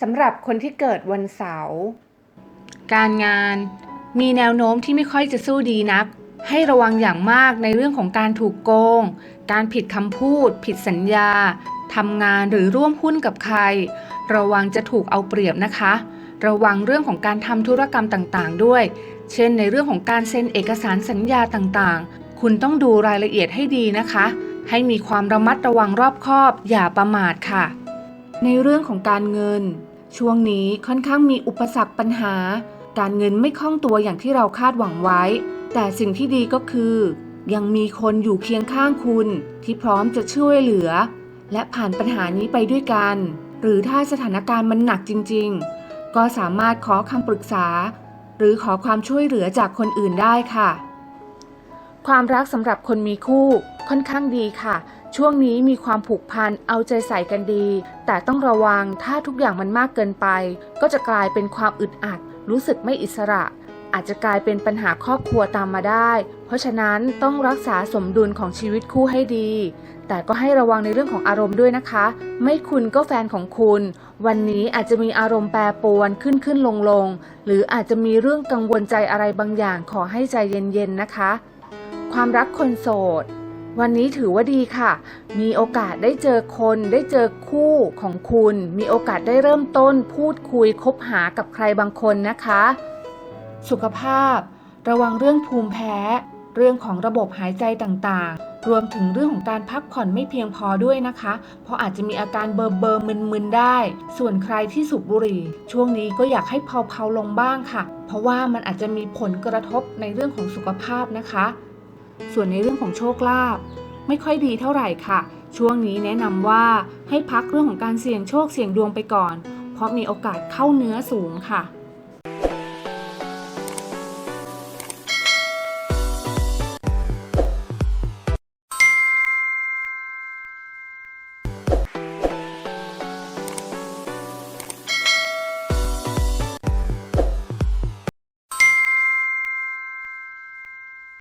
สำหรับคนที่เกิดวันเสาร์ การงานมีแนวโน้มที่ไม่ค่อยจะสู้ดีนัก ให้ระวังอย่างมากในเรื่องของการถูกโกง การผิดคำพูด ผิดสัญญา ทำงานหรือร่วมหุ้นกับใคร ระวังจะถูกเอาเปรียบนะคะ ระวังเรื่องของการทำธุรกรรมต่างๆ ด้วย เช่น ในเรื่องของการเซ็นเอกสารสัญญาต่างๆ คุณต้องดูรายละเอียดให้ดีนะคะ ให้มีความระมัดระวังรอบคอบ อย่าประมาทค่ะ ในเรื่องของการเงิน ช่วงนี้ค่อนข้างมีอุปสรรคปัญหา การเงินไม่คล่องตัวอย่างที่เราคาดหวังไว้ แต่สิ่งที่ดีก็คือ ยังมีคนอยู่เคียงข้างคุณ ที่พร้อมจะช่วยเหลือ และผ่านปัญหานี้ไปด้วยกัน หรือถ้าสถานการณ์มันหนักจริง ๆ ก็สามารถขอคำปรึกษา หรือขอความช่วยเหลือจากคนอื่นได้ค่ะ ความรักสำหรับคนมีคู่ค่อนข้างดีค่ะ ช่วงนี้มีความผูกพันเอาใจใส่กันดี แต่ต้องระวังถ้าทุกอย่างมันมากเกินไป ก็จะกลายเป็นความอึดอัด รู้สึกไม่อิสระ อาจจะกลายเป็นปัญหาครอบครัวตามมาได้ เพราะฉะนั้นต้องรักษาสมดุลของชีวิตคู่ให้ดี แต่ก็ให้ระวังในเรื่องของอารมณ์ด้วยนะคะ ไม่คุณก็แฟนของคุณ วันนี้อาจจะมีอารมณ์แปรปรวนขึ้นขึ้นลงลงหรืออาจจะมีเรื่องกังวลใจอะไรบางอย่างขอให้ใจเย็นๆนะคะ ความรักคนโสด วันนี้ถือว่าดีค่ะ มีโอกาสได้เจอคนได้เจอคู่ของคุณ มีโอกาสได้เริ่มต้นพูดคุยคบหากับใครบางคนนะคะ สุขภาพ ระวังเรื่องภูมิแพ้ เรื่องของระบบหายใจต่างๆ รวมถึงเรื่องของการพักผ่อนไม่เพียงพอด้วยนะคะ เพราะอาจจะมีอาการเบอร์เบอร์มึนๆได้ ส่วนใครที่สูบบุหรี่ ช่วงนี้ก็อยากให้เผาๆลงบ้างค่ะ เพราะว่ามันอาจจะมีผลกระทบในเรื่องของสุขภาพนะคะ ส่วนในเรื่องของโชคลาภไม่ค่อยดีเท่าไหร่ค่ะ ช่วงนี้แนะนำว่าให้พักเรื่องของการเสี่ยงโชคเสี่ยงดวงไปก่อน เพราะมีโอกาสเข้าเนื้อสูงค่ะ